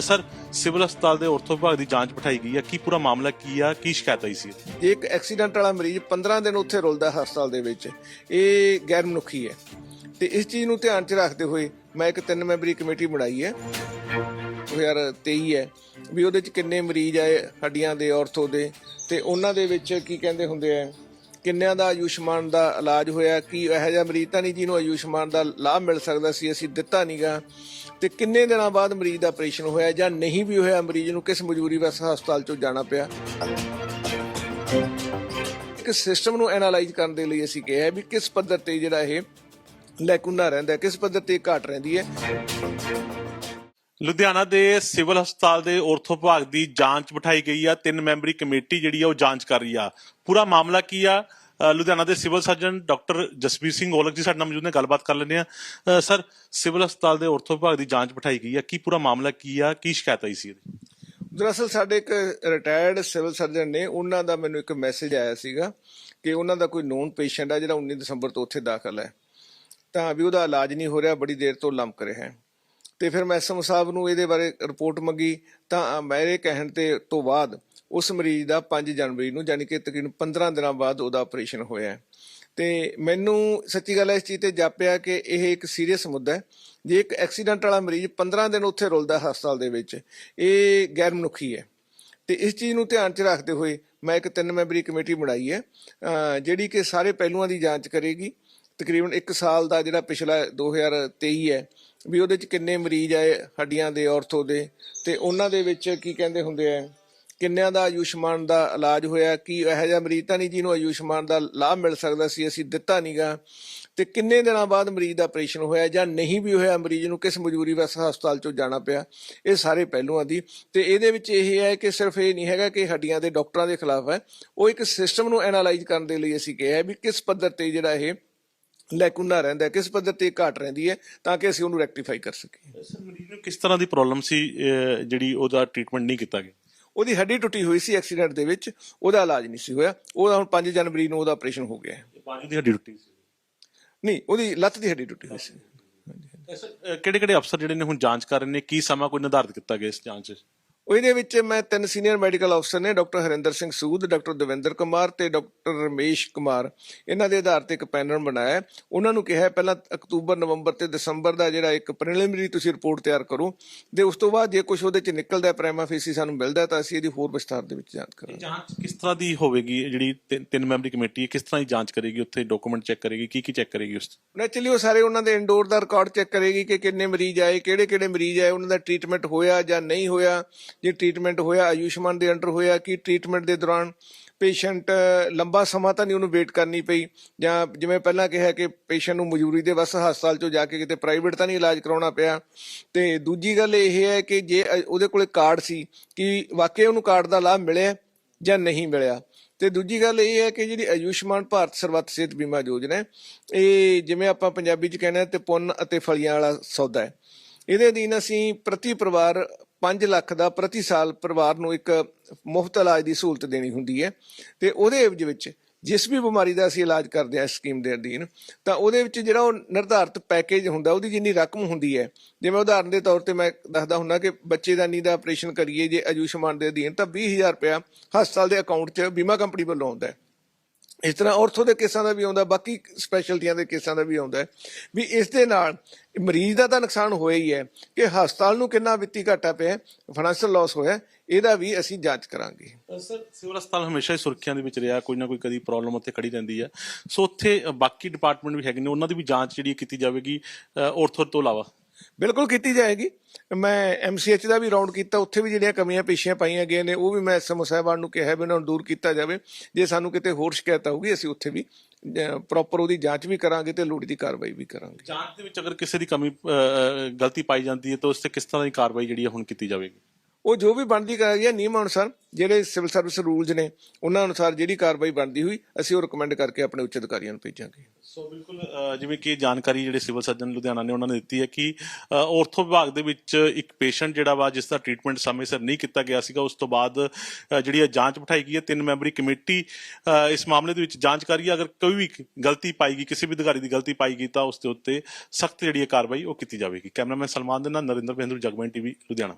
Sir, civil ਹਸਪਤਾਲ ਦੇ ortho ਵਿਭਾਗ ਦੀ ਜਾਂਚ ਬਿਠਾਈ ਗਈ ਹੈ। ਕੀ ਪੂਰਾ ਮਾਮਲਾ ਕੀ ਆ? ਕੀ ਸ਼ਿਕਾਇਤ ਆਈ ਸੀ? ਜੇ ਇੱਕ ਐਕਸੀਡੈਂਟ ਵਾਲਾ ਮਰੀਜ਼ 15 ਦਿਨ ਉੱਥੇ ਰੁਲਦਾ ਹਸਪਤਾਲ ਦੇ ਵਿੱਚ। ਇਹ ਗੈਰ ਮਨੁੱਖੀ ਹੈ। ਤੇ ਇਸ ਚੀਜ਼ ਨੂੰ ਧਿਆਨ 'ਚ ਰੱਖਦੇ ਹੋਏ ਮੈਂ ਇੱਕ ਤਿੰਨ ਮੈਂਬਰੀ ਕਮੇਟੀ ਬਣਾਈ ਹੈ। 2023 ਹੈ ਵੀ ਉਹਦੇ 'ਚ ਕਿੰਨੇ ਮਰੀਜ਼ ਆਏ, ਹੱਡੀਆਂ ਦੇ ਔਰਥੋ ਦੇ। ਤੇ ਉਹਨਾਂ ਦੇ ਵਿੱਚ ਕੀ ਕਹਿੰਦੇ ਹੁੰਦੇ ਆ? ਕਿੰਨਿਆਂ ਦਾ ਆਯੁਸ਼ਮਾਨ ਦਾ ਇਲਾਜ ਹੋਇਆ, ਕੀ ਇਹੋ ਜਿਹਾ ਮਰੀਜ਼ ਤਾਂ ਨਹੀਂ ਜਿਹਨੂੰ ਆਯੁਸ਼ਮਾਨ ਦਾ ਲਾਭ ਮਿਲ ਸਕਦਾ ਸੀ, ਅਸੀਂ ਦਿੱਤਾ ਨਹੀਂਗਾ ਤੇ ਕਿੰਨੇ ਦਿਨਾਂ ਬਾਅਦ ਮਰੀਜ਼ ਦਾ ਆਪਰੇਸ਼ਨ ਹੋਇਆ ਜਾਂ ਨਹੀਂ ਵੀ ਹੋਇਆ, ਮਰੀਜ਼ ਨੂੰ ਕਿਸ ਮਜਬੂਰੀ ਵਸ ਹਸਪਤਾਲ ਚੋਂ ਜਾਣਾ ਪਿਆ? ਇੱਕ ਸਿਸਟਮ ਨੂੰ ਐਨਾਲਾਈਜ਼ ਕਰਨ ਦੇ ਲਈ ਅਸੀਂ ਕਿਹਾ ਵੀ ਕਿਸ ਪੱਧਰ ਤੇ ਜਿਹੜਾ ਇਹ ਲੈਕੂਨਾ ਰਹਿੰਦਾ ਕਿਸ ਪੱਧਰ ਤੇ ਘਾਟ ਰਹਿੰਦੀ ਹੈ। ਲੁਧਿਆਣਾ ਦੇ ਸਿਵਲ ਹਸਪਤਾਲ ਦੇ ਔਰਥੋ ਵਿਭਾਗ ਦੀ ਜਾਂਚ ਬਿਠਾਈ ਗਈ ਆ। ਤਿੰਨ ਮੈਂਬਰੀ ਕਮੇਟੀ ਜਿਹੜੀ ਆ ਉਹ ਜਾਂਚ ਕਰ ਰਹੀ ਆ। ਪੂਰਾ ਮਾਮਲਾ ਕੀ ਆ? ਲੁਧਿਆਣਾ ਦੇ civil surgeon doctor Jasbir Singh Aulakh ji ਸਾਡੇ ਨਾਲ ਮੌਜੂਦ ਨੇ, ਗੱਲਬਾਤ ਕਰ ਲੈਂਦੇ ਆ ਸਰ, ਸਿਵਲ ਹਸਪਤਾਲ ਦੇ ਔਰਥੋ ਵਿਭਾਗ ਦੀ ਜਾਂਚ ਬਿਠਾਈ ਗਈ ਆ ਕੀ ਪੂਰਾ ਮਾਮਲਾ ਕੀ ਆ? ਕੀ ਸ਼ਿਕਾਇਤ ਆਈ ਸੀ ਇਹਦੀ? ਦਰਅਸਲ ਸਾਡੇ ਇੱਕ ਰਿਟਾਇਰਡ ਸਿਵਲ ਸਰਜਨ ਨੇ, ਉਹਨਾਂ ਦਾ ਮੈਨੂੰ ਇੱਕ ਮੈਸੇਜ ਆਇਆ ਸੀਗਾ ਕਿ ਉਹਨਾਂ ਦਾ ਕੋਈ ਨੋਨ ਪੇਸ਼ੈਂਟ ਆ ਜਿਹੜਾ 19 ਦਸੰਬਰ ਤੋਂ ਉੱਥੇ ਦਾਖਲ ਹੈ। ਤਾਂ ਵੀ ਉਹਦਾ ਇਲਾਜ ਨਹੀਂ ਹੋ ਰਿਹਾ, ਬੜੀ ਦੇਰ ਤੋਂ ਲੰਮਕ ਰਿਹਾ ਹੈ। ਤੇ ਫਿਰ ਮੈਂ ਐਸਐਮ ਸਾਹਿਬ ਨੂੰ ਇਹਦੇ ਬਾਰੇ ਰਿਪੋਰਟ ਮੰਗੀ। ਤਾਂ ਮੇਰੇ ਕਹਿਣ ਤੇ ਤੋਂ ਬਾਅਦ ਉਸ ਮਰੀਜ਼ ਦਾ 5 ਜਨਵਰੀ ਨੂੰ ਯਾਨੀ ਕਿ ਤਕਰੀਬਨ 15 ਦਿਨਾਂ ਬਾਅਦ ਉਹਦਾ ਆਪਰੇਸ਼ਨ ਹੋਇਆ ਹੈ। ਤੇ ਮੈਨੂੰ ਸੱਚੀ ਗੱਲ ਹੈ, ਇਸ ਚੀਜ਼ ਤੇ ਜਾਪਿਆ ਕਿ ਇਹ ਇੱਕ ਸੀਰੀਅਸ ਮੁੱਦਾ ਹੈ। ਜੇ ਇੱਕ ਐਕਸੀਡੈਂਟ ਵਾਲਾ ਮਰੀਜ਼ 15 ਦਿਨ ਉੱਥੇ ਰੁਲਦਾ ਹਸਪਤਾਲ ਦੇ ਵਿੱਚ, ਇਹ ਗੈਰ ਮਨੁੱਖੀ ਹੈ। ਤੇ ਇਸ ਚੀਜ਼ ਨੂੰ ਧਿਆਨ 'ਚ ਰੱਖਦੇ ਹੋਏ ਮੈਂ ਇੱਕ ਤਿੰਨ ਮੈਂਬਰੀ ਕਮੇਟੀ ਬਣਾਈ ਹੈ ਜਿਹੜੀ ਕਿ ਸਾਰੇ ਪਹਿਲੂਆਂ ਦੀ ਜਾਂਚ ਕਰੇਗੀ। ਤਕਰੀਬਨ 1 ਸਾਲ ਦਾ ਜਿਹੜਾ ਪਿਛਲਾ 2023 ਹੈ, ਵੀ ਉਹਦੇ 'ਚ ਕਿੰਨੇ ਮਰੀਜ਼ ਆਏ, ਹੱਡੀਆਂ ਦੇ, ਔਰਥੋ ਦੇ, ਤੇ ਉਹਨਾਂ ਦੇ ਵਿੱਚ ਕੀ ਕਹਿੰਦੇ ਹੁੰਦੇ ਆ ਕਿੰਨਿਆਂ ਦਾ ਆਯੁਸ਼ਮਾਨ ਦਾ ਇਲਾਜ ਹੋਇਆ, ਕੀ ਇਹੋ ਜਿਹਾ ਮਰੀਜ਼ ਤਾਂ ਨਹੀਂ ਜਿਹਨੂੰ ਆਯੁਸ਼ਮਾਨ ਦਾ ਲਾਭ ਮਿਲ ਸਕਦਾ ਸੀ, ਅਸੀਂ ਦਿੱਤਾ ਨਹੀਂਗਾ ਤੇ ਕਿੰਨੇ ਦਿਨਾਂ ਬਾਅਦ ਮਰੀਜ਼ ਦਾ ਆਪਰੇਸ਼ਨ ਹੋਇਆ ਜਾਂ ਨਹੀਂ ਵੀ ਹੋਇਆ, ਮਰੀਜ਼ ਨੂੰ ਕਿਸ ਮਜਬੂਰੀ ਵਸ ਹਸਪਤਾਲ ਚੋਂ ਜਾਣਾ ਪਿਆ, ਇਹ ਸਾਰੇ ਪਹਿਲੂਆਂ ਦੀ। ਤੇ ਇਹਦੇ ਵਿੱਚ ਇਹ ਹੈ ਕਿ ਸਿਰਫ ਇਹ ਨਹੀਂ ਹੈਗਾ ਕਿ ਹੱਡੀਆਂ ਦੇ ਡਾਕਟਰਾਂ ਦੇ ਖਿਲਾਫ ਹੈ, ਉਹ ਇੱਕ ਸਿਸਟਮ ਨੂੰ ਐਨਾਲਾਈਜ਼ ਕਰਨ ਦੇ ਲਈ ਅਸੀਂ ਕਿਹਾ ਵੀ ਕਿਸ ਪੱਧਰ ਤੇ ਜਿਹੜਾ ਇਹ ਲੈਕੁਨਾ ਰਹਿੰਦਾ ਕਿਸ ਪੱਧਰ ਤੇ ਘਾਟ ਰਹਿੰਦੀ ਹੈ, ਤਾਂ ਕਿ ਅਸੀਂ ਉਹਨੂੰ ਰੈਕਟੀਫਾਈ ਕਰ ਸਕੀਏ। ਸਰ, ਮਰੀਜ਼ ਨੂੰ ਕਿਸ ਤਰ੍ਹਾਂ ਦੀ ਪ੍ਰੋਬਲਮ ਸੀ ਜਿਹੜੀ ਉਹਦਾ ਟ੍ਰੀਟਮੈਂਟ ਨਹੀਂ ਕੀਤਾ ਗਿਆ? ਉਹਦੀ ਹੱਡੀ ਟੁੱਟੀ ਹੋਈ ਸੀ ਐਕਸੀਡੈਂਟ ਦੇ ਵਿੱਚ ਉਹਦਾ ਇਲਾਜ ਨਹੀਂ ਸੀ ਹੋਇਆ। ਉਹਦਾ ਹੁਣ 5 ਜਨਵਰੀ ਨੂੰ ਉਹਦਾ ਆਪਰੇਸ਼ਨ ਹੋ ਗਿਆ। ਹੈ। ਬਾਜੂ ਦੀ ਹੱਡੀ ਟੁੱਟੀ ਸੀ। ਨਹੀਂ ਉਹਦੀ ਲੱਤ ਦੀ ਹੱਡੀ ਟੁੱਟੀ ਹੋਈ ਸੀ। ਕਿਹੜੇ ਕਿਹੜੇ ਅਫਸਰ ਜਿਹੜੇ ਨੇ ਹੁਣ ਜਾਂਚ ਕਰ ਰਹੇ ਨੇ? ਕੀ ਸਮਾਂ ਕੋਈ ਨਿਰਧਾਰਿਤ ਕੀਤਾ ਗਿਆ ਇਸ ਜਾਂਚ 'ਚ? ਉਹ ਇਹਦੇ ਵਿੱਚ ਮੈਂ ਤਿੰਨ ਸੀਨੀਅਰ ਮੈਡੀਕਲ ਅਫਸਰ ਨੇ ਡਾਕਟਰ ਹਰਿੰਦਰ ਸਿੰਘ ਸੂਦ ਡਾਕਟਰ ਦਵਿੰਦਰ ਕੁਮਾਰ ਤੇ ਡਾਕਟਰ ਰਮੇਸ਼ ਕੁਮਾਰ। ਇਹਨਾਂ ਦੇ ਆਧਾਰ ਤੇ ਇੱਕ ਪੈਨਲ ਬਣਾਇਆ। ਉਹਨਾਂ ਨੂੰ ਕਿਹਾ ਪਹਿਲਾਂ ਅਕਤੂਬਰ ਨਵੰਬਰ ਤੇ ਦਸੰਬਰ ਦਾ ਜਿਹੜਾ ਇੱਕ ਪ੍ਰੀਲਿਮਿਨਰੀ ਤੁਸੀਂ ਰਿਪੋਰਟ ਤਿਆਰ ਕਰੋ ਤੇ ਉਸ ਤੋਂ ਬਾਅਦ ਜੇ ਕੁਝ ਉਹਦੇ ਚ ਨਿਕਲਦਾ ਪ੍ਰਾਈਮਾ ਫੇਸੀ ਸਾਨੂੰ ਮਿਲਦਾ ਤਾਂ ਅਸੀਂ ਇਹਦੀ ਹੋਰ ਵਿਸਥਾਰ ਦੇ ਵਿੱਚ ਜਾਂਚ ਕਰਾਂਗੇ। ਜਾਂਚ ਕਿਸ ਤਰ੍ਹਾਂ ਦੀ ਹੋਵੇਗੀ? ਜਿਹੜੀ ਤਿੰਨ- ਮੈਂਬਰੀ ਕਮੇਟੀ ਹੈ ਕਿਸ ਤਰ੍ਹਾਂ ਦੀ ਜਾਂਚ ਕਰੇਗੀ? ਉੱਥੇ ਡਾਕੂਮੈਂਟ ਚੈੱਕ ਕਰੇਗੀ ਕੀ ਕੀ ਚੈੱਕ ਕਰੇਗੀ ਉਸ? ਨੈਚੁਰਲੀ ਉਹ ਸਾਰੇ ਉਹਨਾਂ ਦੇ ਇੰਡੋਰ ਦਾ ਰਿਕਾਰਡ ਚੈੱਕ ਕਰੇਗੀ ਕਿ ਕਿੰਨੇ ਮਰੀਜ਼ ਆਏ ਕਿਹੜੇ ਕਿਹੜੇ ਮਰੀਜ਼ ਆਏ ਉਹਨਾਂ ਦਾ ਟ੍ਰੀਟਮੈਂਟ ਹੋਇਆ ਜਾਂ ਨਹੀਂ ਹੋਇਆ। ਜੇ ਟ੍ਰੀਟਮੈਂਟ ਹੋਇਆ ਆਯੁਸ਼ਮਾਨ ਦੇ ਅੰਡਰ ਹੋਇਆ ਕਿ ਟ੍ਰੀਟਮੈਂਟ ਦੇ ਦੌਰਾਨ ਪੇਸ਼ੈਂਟ ਲੰਬਾ ਸਮਾਂ ਤਾਂ ਨਹੀਂ ਉਹਨੂੰ ਵੇਟ ਕਰਨੀ ਪਈ ਜਾਂ ਜਿਵੇਂ ਪਹਿਲਾਂ ਕਿਹਾ ਕਿ ਪੇਸ਼ੈਂਟ ਨੂੰ ਮਜਬੂਰੀ ਦੇ ਵਸ ਹਸਪਤਾਲ ਚੋਂ ਜਾ ਕੇ ਕਿਤੇ ਪ੍ਰਾਈਵੇਟ ਤਾਂ ਨਹੀਂ ਇਲਾਜ ਕਰਾਉਣਾ ਪਿਆ। ਤੇ ਦੂਜੀ ਗੱਲ ਇਹ ਹੈ ਕਿ ਜੇ ਉਹਦੇ ਕੋਲੇ ਕਾਰਡ ਸੀ ਕਿ ਵਾਕਿਆ ਉਹਨੂੰ ਕਾਰਡ ਦਾ ਲਾਭ ਮਿਲਿਆ ਜਾਂ ਨਹੀਂ ਮਿਲਿਆ? ਤੇ ਦੂਜੀ ਗੱਲ ਇਹ ਹੈ ਕਿ ਜਿਹੜੀ ਆਯੁਸ਼ਮਾਨ ਭਾਰਤ ਸਰਬੱਤ ਸਿਹਤ ਬੀਮਾ ਯੋਜਨਾ ਹੈ, ਇਹ ਜਿਵੇਂ ਆਪਾਂ ਪੰਜਾਬੀ ਚ ਕਹਿੰਦੇ ਆ ਤੇ ਪੁੰਨ ਅਤੇ ਫਲੀਆਂ ਵਾਲਾ ਸੌਦਾ ਹੈ। ਇਹਦੇ ਅਧੀਨ ਅਸੀਂ ਪ੍ਰਤੀ ਪਰਿਵਾਰ 5 ਲੱਖ ਦਾ ਪ੍ਰਤੀ ਸਾਲ ਪਰਿਵਾਰ ਨੂੰ ਇੱਕ ਮੁਫਤ ਇਲਾਜ ਦੀ ਸਹੂਲਤ ਦੇਣੀ ਹੁੰਦੀ ਹੈ। ਤੇ ਉਹਦੇ ਐਵਜ ਵਿੱਚ ਜਿਸ ਵੀ ਬਿਮਾਰੀ ਦਾ ਅਸੀਂ ਇਲਾਜ ਕਰਦੇ ਹਾਂ ਇਸ ਸਕੀਮ ਦੇ ਅਧੀਨ, ਤਾਂ ਉਹਦੇ ਵਿੱਚ ਜਿਹੜਾ ਉਹ ਨਿਰਧਾਰਤ ਪੈਕੇਜ ਹੁੰਦਾ, ਉਹਦੀ ਜਿੰਨੀ ਰਕਮ ਹੁੰਦੀ ਹੈ। ਜਿਵੇਂ ਉਦਾਹਰਨ ਦੇ ਤੌਰ ਤੇ ਮੈਂ ਦੱਸਦਾ ਹੁੰਦਾ ਕਿ ਬੱਚੇਦਾਨੀ ਦਾ ਦਾ ਆਪਰੇਸ਼ਨ ਕਰੀਏ ਜੇ ਆਯੁਸ਼ਮਾਨ ਦੇ ਅਧੀਨ, ਤਾਂ 20000 ਰੁਪਇਆ ਹਸਪਤਾਲ ਦੇ ਅਕਾਊਂਟ 'ਚ ਬੀਮਾ ਕੰਪਨੀ ਵੱਲੋਂ ਆਉਂਦਾ ਹੈ। ਇਸ ਤਰ੍ਹਾਂ ਔਰਥੋ ਦੇ ਕੇਸਾਂ ਦਾ ਵੀ ਆਉਂਦਾ, ਬਾਕੀ ਸਪੈਸ਼ਲਟੀਆਂ ਦੇ ਕੇਸਾਂ ਦਾ ਵੀ ਆਉਂਦਾ ਵੀ ਇਸ ਦੇ ਨਾਲ ਮਰੀਜ਼ ਦਾ ਤਾਂ ਨੁਕਸਾਨ ਹੋਇਆ ਹੀ ਹੈ ਕਿ ਹਸਪਤਾਲ ਨੂੰ ਕਿੰਨਾ ਵਿੱਤੀ ਘਾਟਾ ਪਿਆ ਫਾਈਨੈਂਸ਼ੀਅਲ ਲਾਸ ਹੋਇਆ ਇਹਦਾ ਵੀ ਅਸੀਂ ਜਾਂਚ ਕਰਾਂਗੇ। ਸਰ, ਸਿਵਲ ਹਸਪਤਾਲ ਹਮੇਸ਼ਾ ਹੀ ਸੁਰੱਖਿਆ ਦੇ ਵਿੱਚ ਰਿਹਾ, ਕੋਈ ਨਾ ਕੋਈ ਕਦੀ ਪ੍ਰੋਬਲਮ ਉੱਥੇ ਖੜੀ ਰਹਿੰਦੀ ਹੈ। ਸੋ ਉੱਥੇ ਬਾਕੀ ਡਿਪਾਰਟਮੈਂਟ ਵੀ ਹੈਗੇ ਨੇ, ਉਹਨਾਂ ਦੀ ਵੀ ਜਾਂਚ ਜਿਹੜੀ ਕੀਤੀ ਜਾਵੇਗੀ ਔਰਥੋ ਤੋਂ ਇਲਾਵਾ। ਬਿਲਕੁਲ ਕੀਤੀ ਜਾਏਗੀ। ਮੈਂ ਐਮਸੀਐਚ ਦਾ ਵੀ ਰਾਉਂਡ ਕੀਤਾ, ਉੱਥੇ ਵੀ ਜਿਹੜੀਆਂ ਕਮੀਆਂ ਪੇਸ਼ੀਆਂ ਪਾਈਆਂ ਗਈਆਂ ਨੇ, ਉਹ ਵੀ ਮੈਂ ਐਸਐਮਓ ਸਾਹਿਬਾਨ ਨੂੰ ਕਿਹਾ ਵੀ ਉਹਨਾਂ ਨੂੰ ਦੂਰ ਕੀਤਾ ਜਾਵੇ। ਜੇ ਸਾਨੂੰ ਕਿਤੇ ਹੋਰ ਸ਼ਿਕਾਇਤ ਆਊਗੀ, ਅਸੀਂ ਉੱਥੇ ਵੀ ਪ੍ਰੋਪਰ ਉਹਦੀ ਜਾਂਚ ਵੀ ਕਰਾਂਗੇ ਤੇ ਲੋੜੀਂਦੀ ਕਾਰਵਾਈ ਵੀ ਕਰਾਂਗੇ। ਜਾਂਚ ਦੇ ਵਿੱਚ ਅਗਰ ਕਿਸੇ ਦੀ ਕਮੀ ਗਲਤੀ ਪਾਈ ਜਾਂਦੀ ਹੈ, ਤਾਂ ਉਸ ਤੇ ਕਿਸ ਤਰ੍ਹਾਂ ਦੀ ਕਾਰਵਾਈ ਜਿਹੜੀ ਹੈ ਹੁਣ ਕੀਤੀ ਜਾਵੇਗੀ? ਉਹ ਜੋ ਵੀ ਬਣਦੀ ਕਾਰਵਾਈ ਹੈ ਨਿਯਮਾਂ ਅਨੁਸਾਰ ਜਿਹੜੇ ਸਿਵਲ ਸਰਵਿਸ ਰੂਲਸ ਨੇ, ਉਹਨਾਂ ਅਨੁਸਾਰ ਜਿਹੜੀ ਕਾਰਵਾਈ ਬਣਦੀ ਹੋਈ, ਅਸੀਂ ਉਹ ਰეკਮੈਂਡ ਕਰਕੇ ਆਪਣੇ ਉੱਚ ਅਧਿਕਾਰੀਆਂ ਨੂੰ ਭੇਜਾਂਗੇ। ਸੋ ਬਿਲਕੁਲ ਜਿਵੇਂ ਕਿ ਜਾਣਕਾਰੀ ਜਿਹੜੇ ਸਿਵਲ ਸਰਜਨ ਲੁਧਿਆਣਾ ਨੇ ਉਹਨਾਂ ਨੇ ਦਿੱਤੀ ਹੈ ਕਿ ਔਰਥੋ ਵਿਭਾਗ ਦੇ ਵਿੱਚ ਇੱਕ ਪੇਸ਼ੈਂਟ ਜਿਹੜਾ ਵਾ, ਜਿਸ ਦਾ ਟ੍ਰੀਟਮੈਂਟ ਸਮੇਂ ਸਿਰ ਨਹੀਂ ਕੀਤਾ ਗਿਆ ਸੀਗਾ, ਉਸ ਤੋਂ ਬਾਅਦ ਜਿਹੜੀ ਇਹ ਜਾਂਚ ਬਿਠਾਈ ਗਈ ਹੈ, ਤਿੰਨ ਮੈਂਬਰੀ ਕਮੇਟੀ ਇਸ ਮਾਮਲੇ ਦੇ ਵਿੱਚ ਜਾਂਚ ਕਰ ਰਹੀ ਹੈ। ਅਗਰ ਕੋਈ ਵੀ ਗਲਤੀ ਪਾਈ ਗਈ, ਕਿਸੇ ਵੀ ਅਧਿਕਾਰੀ ਦੀ ਗਲਤੀ ਪਾਈ ਗਈ, ਤਾਂ ਉਸ ਦੇ ਉੱਤੇ ਸਖਤ ਜਿਹੜੀ ਹੈ ਕਾਰਵਾਈ ਉਹ ਕੀਤੀ ਜਾਵੇਗੀ। ਕੈਮਰਾਮੈਨ ਸਲਮਾਨ ਦੇ ਨਾਲ ਨਰਿੰਦਰ ਬਹਿੰਦਰ ਜਗਮੈਨ ਟੀਵੀ, ਲੁਧਿਆਣਾ।